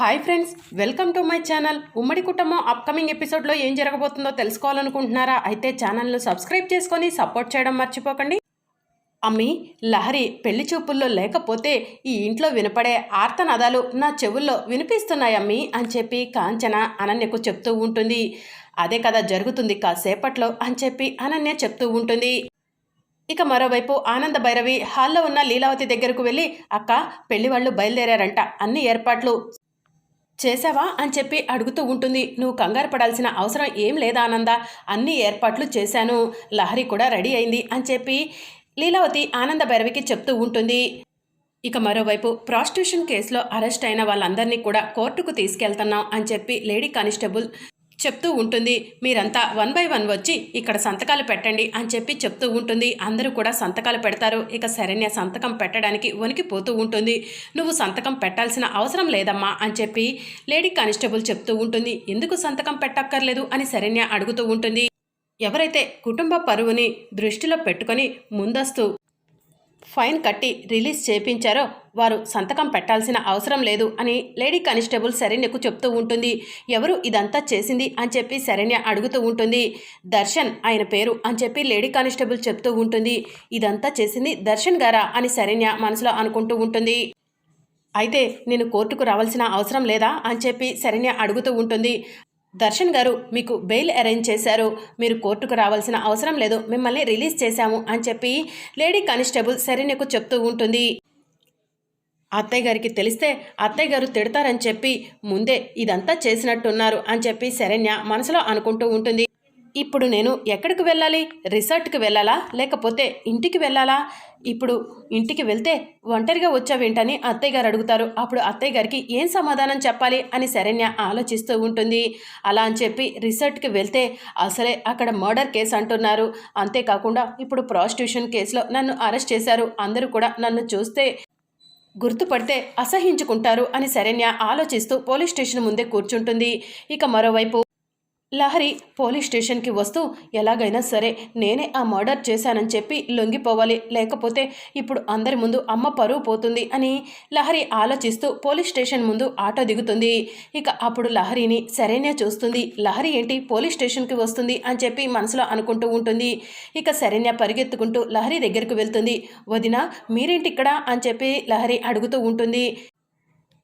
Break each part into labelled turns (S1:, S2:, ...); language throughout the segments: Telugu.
S1: Hi friends welcome to my channel. ఉమ్మడి కుటుంబం అప్కమింగ్ ఎపిసోడ్లో ఏం జరగబోతుందో తెలుసుకోవాలనుకుంటున్నారా? అయితే ఛానల్ను సబ్స్క్రైబ్ చేసుకొని సపోర్ట్ చేయడం మర్చిపోకండి. అమ్మి లహరి పెళ్ళి చూపుల్లో లేకపోతే ఈ ఇంట్లో వినపడే ఆర్తనాదాలు నా చెవుల్లో వినిపిస్తున్నాయమ్మి అని చెప్పి కాంచన అనన్యకు చెప్తూ ఉంటుంది. అదే కదా జరుగుతుంది కాసేపట్లో అని చెప్పి అనన్య చెప్తూ ఉంటుంది. ఇక మరోవైపు ఆనంద భైరవి హాల్లో ఉన్న లీలావతి దగ్గరకు వెళ్ళి అక్క పెళ్ళి వాళ్ళు బయలుదేరారంట. అన్ని ఏర్పాట్లు చేసావా అని చెప్పి అడుగుతూ ఉంటుంది. నువ్వు కంగారు పడాల్సిన అవసరం ఏం లేదా ఆనంద అన్ని ఏర్పాట్లు చేశాను. లహరి కూడా రెడీ అయింది అని చెప్పి లీలావతి ఆనంద భైరవికి చెప్తూ ఉంటుంది. ఇక మరోవైపు ప్రాస్టిట్యూషన్ కేసులో అరెస్ట్ అయిన వాళ్ళందరినీ కూడా కోర్టుకు తీసుకెళ్తున్నాం అని చెప్పి లేడీ కానిస్టేబుల్ చెప్తూ ఉంటుంది. మీరంతా వన్ బై వన్ వచ్చి ఇక్కడ సంతకాలు పెట్టండి అని చెప్పి చెప్తూ ఉంటుంది. అందరూ కూడా సంతకాలు పెడతారు. ఇక శరణ్య సంతకం పెట్టడానికి వణికిపోతూ ఉంటుంది. నువ్వు సంతకం పెట్టాల్సిన అవసరం లేదమ్మా అని చెప్పి లేడీ కానిస్టేబుల్ చెప్తూ ఉంటుంది. ఎందుకు సంతకం పెట్టక్కర్లేదు అని శరణ్య అడుగుతూ ఉంటుంది. ఎవరైతే కుటుంబ పరువుని దృష్టిలో పెట్టుకొని ముందస్తు ఫైన్ కట్టి రిలీజ్ చేపించారో వారు సంతకం పెట్టాల్సిన అవసరం లేదు అని లేడీ కానిస్టేబుల్ శరణ్యకు చెప్తూ ఉంటుంది. ఎవరు ఇదంతా చేసింది అని చెప్పి శరణ్య అడుగుతూ ఉంటుంది. దర్శన్ ఆయన పేరు అని చెప్పి లేడీ కానిస్టేబుల్ చెప్తూ ఉంటుంది. ఇదంతా చేసింది దర్శన్ గారా అని శరణ్య మనసులో అనుకుంటూ ఉంటుంది. అయితే నేను కోర్టుకు రావాల్సిన అవసరం లేదా అని చెప్పి శరణ్య అడుగుతూ ఉంటుంది. దర్శన్ గారు మీకు బెయిల్ అరేంజ్ చేశారు. మీరు కోర్టుకు రావాల్సిన అవసరం లేదు. మిమ్మల్ని రిలీజ్ చేశాము అని చెప్పి లేడీ కానిస్టేబుల్ శరణ్యకు చెప్తూ ఉంటుంది. అత్తయ్య గారికి తెలిస్తే అత్తయ్య గారు తిడతారని చెప్పి ముందే ఇదంతా చేసినట్టున్నారు అని చెప్పి శరణ్య మనసులో అనుకుంటూ ఉంటుంది. ఇప్పుడు నేను ఎక్కడికి వెళ్ళాలి? రిసార్ట్కి వెళ్ళాలా? లేకపోతే ఇంటికి వెళ్ళాలా? ఇప్పుడు ఇంటికి వెళ్తే ఒంటరిగా వచ్చావేంటని అత్తయ్య గారు అడుగుతారు. అప్పుడు అత్తయ్య గారికి ఏం సమాధానం చెప్పాలి అని శరణ్య ఆలోచిస్తూ ఉంటుంది. అలా అని చెప్పి రిసార్ట్కి వెళ్తే అసలే అక్కడ మర్డర్ కేసు అంటున్నారు. అంతేకాకుండా ఇప్పుడు ప్రాస్టిట్యూషన్ కేసులో నన్ను అరెస్ట్ చేశారు. అందరూ కూడా నన్ను చూస్తే గుర్తుపడితే అసహించుకుంటారు అని శరణ్య ఆలోచిస్తూ పోలీస్ స్టేషన్ ముందే కూర్చుంటుంది. ఇక మరోవైపు లహరి పోలీస్ స్టేషన్కి వస్తూ ఎలాగైనా సరే నేనే ఆ మర్డర్ చేశానని చెప్పి లొంగిపోవాలి. లేకపోతే ఇప్పుడు అందరి ముందు అమ్మ పరువు పోతుంది అని లహరి ఆలోచిస్తూ పోలీస్ స్టేషన్ ముందు ఆటో దిగుతుంది. ఇక అప్పుడు లహరిని సరేనే చూస్తుంది. లహరి ఏంటి? పోలీస్ స్టేషన్కి వస్తుంది అని చెప్పి మనసులో అనుకుంటూ ఉంటుంది. ఇక శరణ్య పరిగెత్తుకుంటూ లహరి దగ్గరకు వెళ్తుంది. వదిన మీరేంటి ఇక్కడ? అని చెప్పి లహరి అడుగుతూ ఉంటుంది.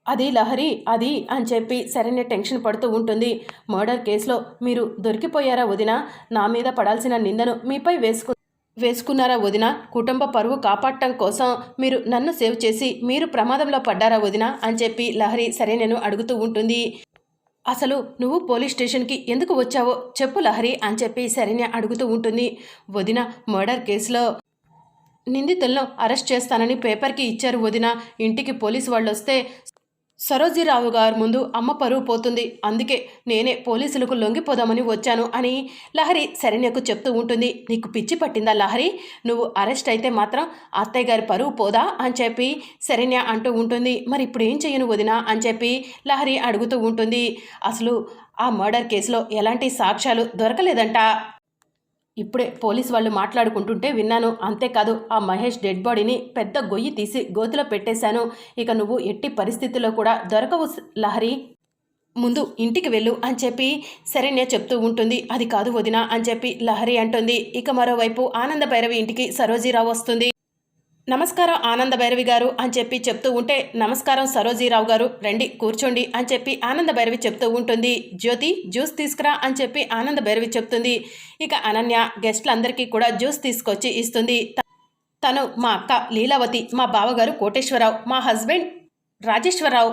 S1: అది లహరి అది అని చెప్పి శరణ్య టెన్షన్ పడుతూ ఉంటుంది. మర్డర్ కేసులో మీరు దొరికిపోయారా వదిన? నా మీద పడాల్సిన నిందను మీపై వేసుకు వేసుకున్నారా వదిన? కుటుంబ పరువు కాపాడటం కోసం మీరు నన్ను సేవ్ చేసి మీరు ప్రమాదంలో పడ్డారా వదిన? అని చెప్పి లహరి శరణ్యను అడుగుతూ ఉంటుంది. అసలు నువ్వు పోలీస్ స్టేషన్కి ఎందుకు వచ్చావో చెప్పు లహరి అని చెప్పి శరణ్య అడుగుతూ ఉంటుంది. వదిన మర్డర్ కేసులో నిందితులను అరెస్ట్ చేస్తానని పేపర్కి ఇచ్చారు వదిన. ఇంటికి పోలీసు వాళ్ళు వస్తే సరోజీరావు గారు ముందు అమ్మ పరువు పోతుంది. అందుకే నేనే పోలీసులకు లొంగిపోదామని వచ్చాను అని లహరి శరణ్యకు చెప్తూ ఉంటుంది. నీకు పిచ్చి పట్టిందా లహరి? నువ్వు అరెస్ట్ అయితే మాత్రం అత్తయ్య గారి పరువు పోదా అని చెప్పి శరణ్య అంటూ ఉంటుంది. మరి ఇప్పుడు ఏం చేయను వదినా అని చెప్పి లహరి అడుగుతూ ఉంటుంది. అసలు ఆ మర్డర్ కేసులో ఎలాంటి సాక్ష్యాలు దొరకలేదంట. ఇప్పుడే పోలీస్ వాళ్ళు మాట్లాడుకుంటుంటే విన్నాను. అంతేకాదు ఆ మహేష్ డెడ్ బాడీని పెద్ద గొయ్యి తీసి గోతిలో పెట్టేశాను. ఇక నువ్వు ఎట్టి పరిస్థితుల్లో కూడా దొరకవు లహరి. ముందు ఇంటికి వెళ్ళు అని చెప్పి శరణ్య చెప్తూ ఉంటుంది. అది కాదు వదిన అని చెప్పి లహరి అంటుంది. ఇక మరోవైపు ఆనంద భైరవి ఇంటికి సరోజీరావు వస్తుంది. నమస్కారం ఆనంద భైరవి గారు అని చెప్పి చెప్తూ ఉంటే నమస్కారం సరోజీరావు గారు రండి కూర్చోండి అని చెప్పి ఆనంద భైరవి చెప్తూ ఉంటుంది. జ్యోతి జ్యూస్ తీసుకురా అని చెప్పి ఆనంద భైరవి చెప్తుంది. ఇక అనన్య గెస్ట్లందరికీ కూడా జ్యూస్ తీసుకొచ్చి ఇస్తుంది. తను మా అక్క లీలావతి మా బావగారు కోటేశ్వరరావు మా హస్బెండ్ రాజేశ్వరరావు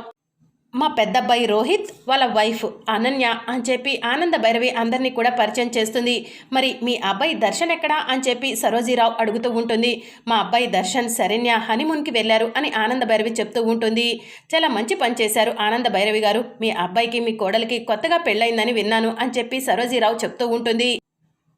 S1: మా పెద్దబ్బాయి రోహిత్ వాళ్ళ వైఫ్ అనన్య అని చెప్పి ఆనంద భైరవి అందరినీ కూడా పరిచయం చేస్తుంది. మరి మీ అబ్బాయి దర్శన్ ఎక్కడా అని చెప్పి సరోజీరావు అడుగుతూ ఉంటుంది. మా అబ్బాయి దర్శన్ శరణ్య హనీమూన్కి వెళ్ళారు అని ఆనంద భైరవి చెప్తూ ఉంటుంది. చాలా మంచి పని చేశారు ఆనంద భైరవి గారు. మీ అబ్బాయికి మీ కోడలికి కొత్తగా పెళ్ళయిందని విన్నాను అని చెప్పి సరోజీరావు చెప్తూ ఉంటుంది.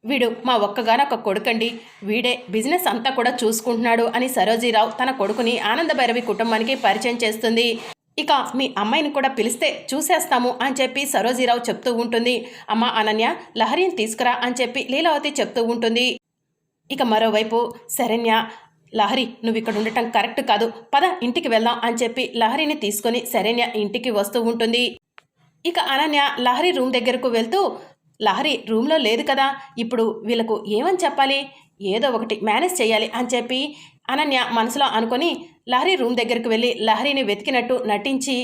S1: వీడు మా ఒక్కగానొక్క కొడుకండి. వీడే బిజినెస్ అంతా కూడా చూసుకుంటున్నాడు అని సరోజీరావు తన కొడుకుని ఆనంద భైరవి కుటుంబానికి పరిచయం చేస్తుంది. ఇక మీ అమ్మాయిని కూడా పిలిస్తే చూసేస్తాము అని చెప్పి సరోజీరావు చెప్తూ ఉంటుంది. అమ్మ అనన్య లహరిని తీసుకురా అని చెప్పి లీలావతి చెప్తూ ఉంటుంది. ఇక మరోవైపు శరణ్య లహరి నువ్వు ఇక్కడ ఉండటం కరెక్ట్ కాదు. పద ఇంటికి వెళ్దాం అని చెప్పి లహరిని తీసుకొని శరణ్య ఇంటికి వస్తూ ఉంటుంది. ఇక అనన్య లహరి రూమ్ దగ్గరకు వెళ్తూ లహరి రూమ్లో లేదు కదా ఇప్పుడు వీళ్ళకు ఏమని చెప్పాలి? ఏదో ఒకటి మేనేజ్ చేయాలి అని చెప్పి అనన్య మనసులో అనుకొని లహరి రూమ్ దగ్గరికి వెళ్ళి లహరిని వెతికినట్టు నటించి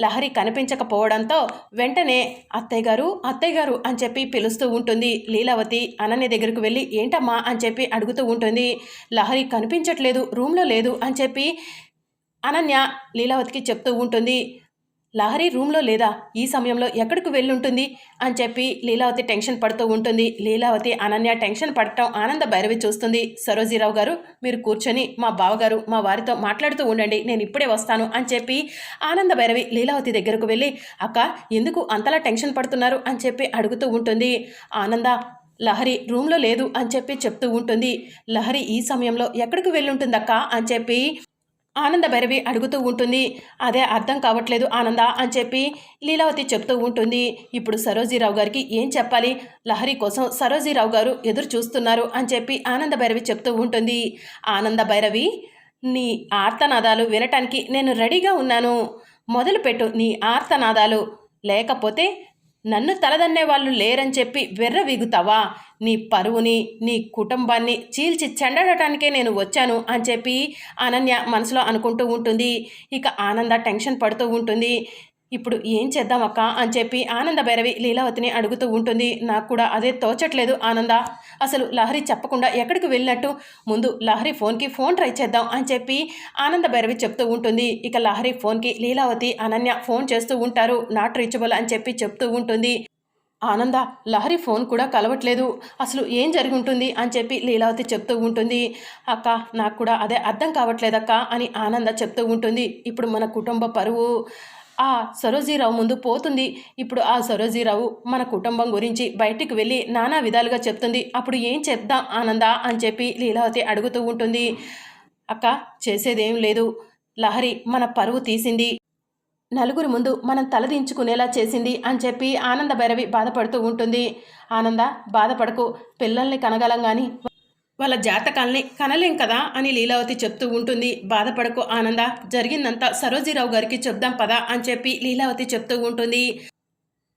S1: లహరి కనిపించకపోవడంతో వెంటనే అత్తయ్య గారు అత్తయ్య గారు అని చెప్పి పిలుస్తూ ఉంటుంది లీలావతి. అనన్య దగ్గరకు వెళ్ళి ఏంటమ్మా? అని చెప్పి అడుగుతూ ఉంటుంది లహరి కనిపించట్లేదు రూమ్లో లేదు అని చెప్పి అనన్య లీలావతికి చెప్తూ ఉంటుంది. లహరి రూమ్లో లేదా ఈ సమయంలో ఎక్కడికి వెళ్ళుంటుంది అని చెప్పి లీలావతి టెన్షన్ పడుతూ ఉంటుంది. లీలావతి అనన్య టెన్షన్ పడటం ఆనంద భైరవి చూస్తుంది. సరోజీరావు గారు మీరు కూర్చొని మా బావగారు మా వారితో మాట్లాడుతూ ఉండండి నేను ఇప్పుడే వస్తాను అని చెప్పి ఆనంద భైరవి లీలావతి దగ్గరకు వెళ్ళి అక్క ఎందుకు అంతలా టెన్షన్ పడుతున్నారు? అని చెప్పి అడుగుతూ ఉంటుంది. ఆనంద లహరి రూమ్లో లేదు అని చెప్పి చెప్తూ ఉంటుంది. లహరి ఈ సమయంలో ఎక్కడికి వెళ్ళుంటుందక్క అని చెప్పి ఆనంద భైరవి అడుగుతూ ఉంటుంది అదే అర్థం కావట్లేదు ఆనంద అని చెప్పి లీలావతి చెప్తూ ఉంటుంది. ఇప్పుడు సరోజీరావు గారికి ఏం చెప్పాలి? లహరి కోసం సరోజీరావు గారు ఎదురు చూస్తున్నారు అని చెప్పి ఆనంద భైరవి చెప్తూ ఉంటుంది. ఆనంద భైరవి నీ ఆర్తనాదాలు వినటానికి నేను రెడీగా ఉన్నాను. మొదలుపెట్టు నీ ఆర్తనాదాలు. లేకపోతే నన్ను తలదన్నే వాళ్ళు లేరని చెప్పి వెర్రవీగుతావా నీ పరువుని నీ కుటుంబాన్ని చీల్చి చెండటానికే నేను వచ్చాను అని చెప్పి అనన్య మనసులో అనుకుంటూ ఉంటుంది. ఇక ఆనంద టెన్షన్ పడుతూ ఉంటుంది. ఇప్పుడు ఏం చేద్దాం అక్క అని చెప్పి ఆనంద భైరవి లీలావతిని అడుగుతూ ఉంటుంది. నాకు కూడా అదే తోచట్లేదు ఆనంద. అసలు లహరి చెప్పకుండా ఎక్కడికి వెళ్ళినట్టు? ముందు లహరి ఫోన్కి ఫోన్ ట్రై చేద్దాం అని చెప్పి ఆనంద భైరవి చెప్తూ ఉంటుంది. ఇక లహరి ఫోన్కి లీలావతి అనన్య ఫోన్ చేస్తూ ఉంటారు. నాట్ రీచబుల్ అని చెప్పి చెప్తూ ఉంటుంది. ఆనంద లహరి ఫోన్ కూడా కలవట్లేదు. అసలు ఏం జరిగి ఉంటుంది అని చెప్పి లీలావతి చెప్తూ ఉంటుంది. అక్క నాకు కూడా అదే అర్థం కావట్లేదక్క అని ఆనంద చెప్తూ ఉంటుంది. ఇప్పుడు మన కుటుంబ పరువు ఆ సరోజీరావు ముందు పోతుంది. ఇప్పుడు ఆ సరోజీరావు మన కుటుంబం గురించి బయటికి వెళ్ళి నానా విధాలుగా చెప్తుంది. అప్పుడు ఏం చెప్దాం ఆనంద అని చెప్పి లీలావతి అడుగుతూ ఉంటుంది. అక్క చేసేదేం లేదు. లహరి మన పరువు తీసింది. నలుగురి ముందు మనం తలదించుకునేలా చేసింది అని చెప్పి ఆనంద భైరవి బాధపడుతూ ఉంటుంది. ఆనంద బాధపడకు. పిల్లల్ని కనగలం కానీ వాళ్ళ జాతకాల్ని కనలేం కదా అని లీలావతి చెప్తూ ఉంటుంది. బాధపడకు ఆనంద జరిగిందంతా సరోజీరావు గారికి చెప్దాం పదా అని చెప్పి లీలావతి చెప్తూ ఉంటుంది.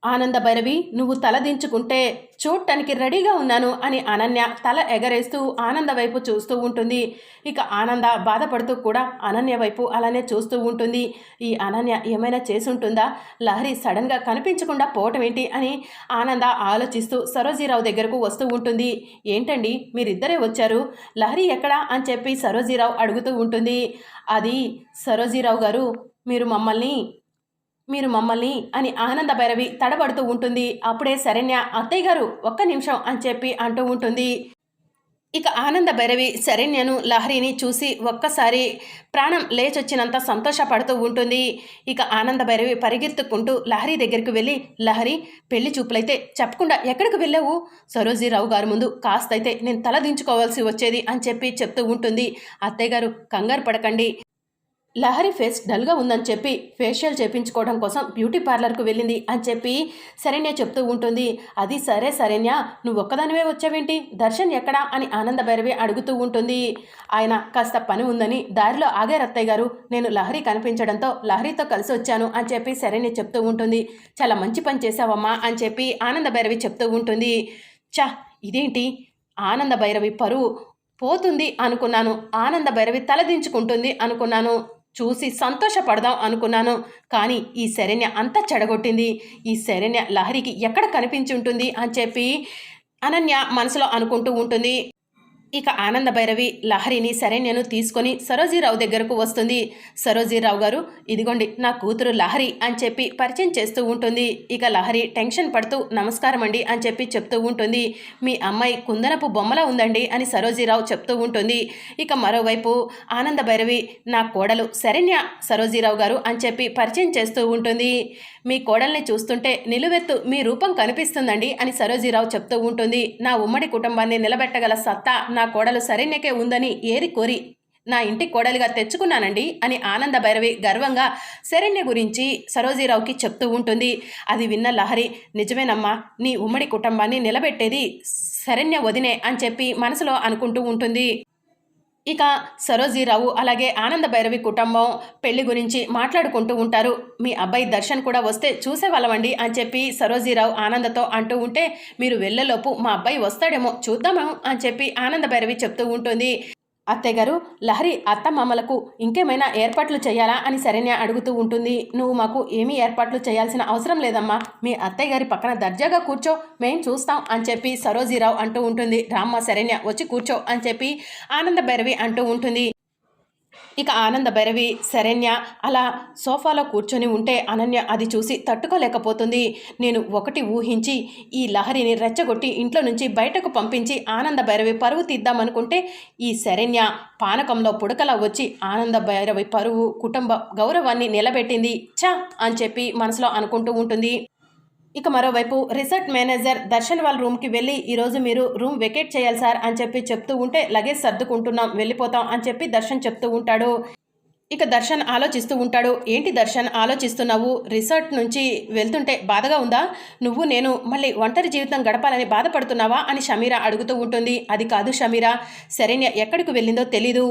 S1: ఆనంద భైరవి నువ్వు తలదించుకుంటే చూడటానికి రెడీగా ఉన్నాను అని అనన్య తల ఎగరేస్తూ ఆనంద వైపు చూస్తూ ఉంటుంది. ఇక ఆనంద బాధపడుతూ కూడా అనన్య వైపు అలానే చూస్తూ ఉంటుంది. ఈ అనన్య ఏమైనా చేసుంటుందా? లహరి సడన్గా కనిపించకుండా పోవటం ఏంటి అని ఆనంద ఆలోచిస్తూ సరోజీరావు దగ్గరకు వస్తూ ఉంటుంది. ఏంటండి? మీరిద్దరే వచ్చారు? లహరి ఎక్కడా? అని చెప్పి సరోజీరావు అడుగుతూ ఉంటుంది. అది సరోజీరావు గారు మీరు మమ్మల్ని మీరు మమ్మల్ని అని ఆనంద భైరవి తడబడుతూ ఉంటుంది. అప్పుడే శరణ్య అత్తయ్య గారు ఒక్క నిమిషం అని చెప్పి అంటూ ఉంటుంది. ఇక ఆనంద భైరవి శరణ్యను లహరిని చూసి ఒక్కసారి ప్రాణం లేచొచ్చినంత సంతోషపడుతూ ఉంటుంది. ఇక ఆనంద భైరవి పరిగెత్తుకుంటూ లహరి దగ్గరికి వెళ్ళి లహరి పెళ్ళి చూపులైతే చెప్పకుండా ఎక్కడికి వెళ్ళావు? సరోజీరావు గారి ముందు కాస్తైతే నేను తల దించుకోవాల్సి వచ్చేది అని చెప్పి చెప్తూ ఉంటుంది. అత్తయ్య గారు కంగారు పడకండి. లహరి ఫేస్ డల్గా ఉందని చెప్పి ఫేషియల్ చేపించుకోవడం కోసం బ్యూటీ పార్లర్కు వెళ్ళింది అని చెప్పి శరణ్య చెప్తూ ఉంటుంది. అది సరే శరణ్య నువ్వు ఒక్కదానివే వచ్చావేంటి? దర్శన్ ఎక్కడా? అని ఆనంద భైరవి అడుగుతూ ఉంటుంది. ఆయన కాస్త పని ఉందని దారిలో ఆగే రత్తయ్య గారు. నేను లహరి కనిపించడంతో లహరితో కలిసి వచ్చాను అని చెప్పి శరణ్య చెప్తూ ఉంటుంది. చాలా మంచి పని చేశావమ్మా అని చెప్పి ఆనంద భైరవి చెప్తూ ఉంటుంది. చా ఇదేంటి? ఆనంద భైరవి పరువు పోతుంది అనుకున్నాను. ఆనంద భైరవి తలదించుకుంటుంది అనుకున్నాను. చూసి సంతోషపడదాం అనుకున్నాను. కానీ ఈ శరణ్య అంతా చెడగొట్టింది. ఈ శరణ్య లహరికి ఎక్కడ కనిపించి ఉంటుంది అని చెప్పి అనన్య మనసులో అనుకుంటూ ఉంటుంది. ఇక ఆనంద భైరవి లహరిని శరణ్యను తీసుకొని సరోజీరావు దగ్గరకు వస్తుంది. సరోజీరావు గారు ఇదిగోండి నా కూతురు లహరి అని చెప్పి పరిచయం చేస్తూ ఉంటుంది. ఇక లహరి టెన్షన్ పడుతూ నమస్కారం అండి అని చెప్పి చెప్తూ ఉంటుంది. మీ అమ్మాయి కుందనపు బొమ్మలా ఉందండి అని సరోజీరావు చెప్తూ ఉంటుంది. ఇక మరోవైపు ఆనంద భైరవి నా కోడలు శరణ్య సరోజీరావు గారు అని చెప్పి పరిచయం చేస్తూ ఉంటుంది. మీ కోడల్ని చూస్తుంటే నిలువెత్తు మీ రూపం కనిపిస్తుందండి అని సరోజీరావు చెప్తూ ఉంటుంది. నా ఉమ్మడి కుటుంబాన్ని నిలబెట్టగల సత్తా నా కోడలు శరణ్యకే ఉందని ఏరి కోరి నా ఇంటి కోడలిగా తెచ్చుకున్నానండి అని ఆనంద భైరవి గర్వంగా శరణ్య గురించి సరోజీరావుకి చెప్తూ ఉంటుంది. అది విన్న లహరి నిజమేనమ్మా నీ ఉమ్మడి కుటుంబాన్ని నిలబెట్టేది శరణ్య వదినే అని చెప్పి మనసులో అనుకుంటూ ఉంటుంది. ఇక సరోజీరావు అలాగే ఆనంద భైరవి కుటుంబం పెళ్ళి గురించి మాట్లాడుకుంటూ ఉంటారు. మీ అబ్బాయి దర్శన్ కూడా వస్తే చూసేవాళ్ళమండి అని చెప్పి సరోజీరావు ఆనందతో అంటూ ఉంటే మీరు వెళ్ళేలోపు మా అబ్బాయి వస్తాడేమో చూద్దామేమో అని చెప్పి ఆనంద భైరవి చెప్తూ ఉంటుంది. అత్తయ్య గారు లహరి అత్తమామలకు ఇంకేమైనా ఏర్పాట్లు చేయాలా అని శరణ్య అడుగుతూ ఉంటుంది. నువ్వు మాకు ఏమీ ఏర్పాట్లు చేయాల్సిన అవసరం లేదమ్మా. మీ అత్తయ్య గారి పక్కన దర్జాగా కూర్చో మేం చూస్తాం అని చెప్పి సరోజీరావు అంటూ ఉంటుంది. రామ్మ శరణ్య వచ్చి కూర్చో అని చెప్పి ఆనంద భైరవి అంటూ ఉంటుంది. ఇక ఆనంద భైరవి శరణ్య అలా సోఫాలో కూర్చొని ఉంటే అనన్య అది చూసి తట్టుకోలేకపోతుంది. నేను ఒకటి ఊహించి ఈ లహరిని రెచ్చగొట్టి ఇంట్లో నుంచి బయటకు పంపించి ఆనంద భైరవి పరువు తీద్దామనుకుంటే ఈ శరణ్య పానకంలో పుడకలా వచ్చి ఆనంద భైరవి పరువు కుటుంబ గౌరవాన్ని నిలబెట్టింది. చా అని చెప్పి మనసులో అనుకుంటూ ఉంటుంది. ఇక మరోవైపు రిసార్ట్ మేనేజర్ దర్శన్ వాళ్ళ రూమ్కి వెళ్ళి ఈరోజు మీరు రూమ్ వెకేట్ చేయాలి సార్ అని చెప్పి చెప్తూ ఉంటే లగేజ్ సర్దుకుంటున్నాం వెళ్ళిపోతాం అని చెప్పి దర్శన్ చెప్తూ ఉంటాడు. ఇక దర్శన్ ఆలోచిస్తూ ఉంటాడు ఏంటి దర్శన్ ఆలోచిస్తున్నావు? రిసార్ట్ నుంచి వెళ్తుంటే బాధగా ఉందా? నువ్వు నేను మళ్ళీ ఒంటరి జీవితం గడపాలని బాధపడుతున్నావా? అని షమీరా అడుగుతూ ఉంటుంది. అది కాదు షమీరా శరణ్య ఎక్కడికి వెళ్ళిందో తెలీదు.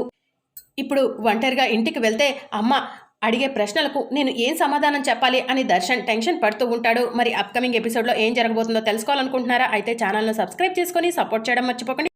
S1: ఇప్పుడు ఒంటరిగా ఇంటికి వెళ్తే అమ్మ అడిగే ప్రశ్నలకు నేను ఏం సమాధానం చెప్పాలి అని దర్శన్ టెన్షన్ పడుతూ ఉంటాడు. మరి అప్కమింగ్ ఎపిసోడ్లో ఏం జరగబోతుందో తెలుసుకోవాలనుకుంటున్నారా? అయితే ఛానల్ను సబ్స్క్రైబ్ చేసుకొని సపోర్ట్ చేయడం మర్చిపోకండి.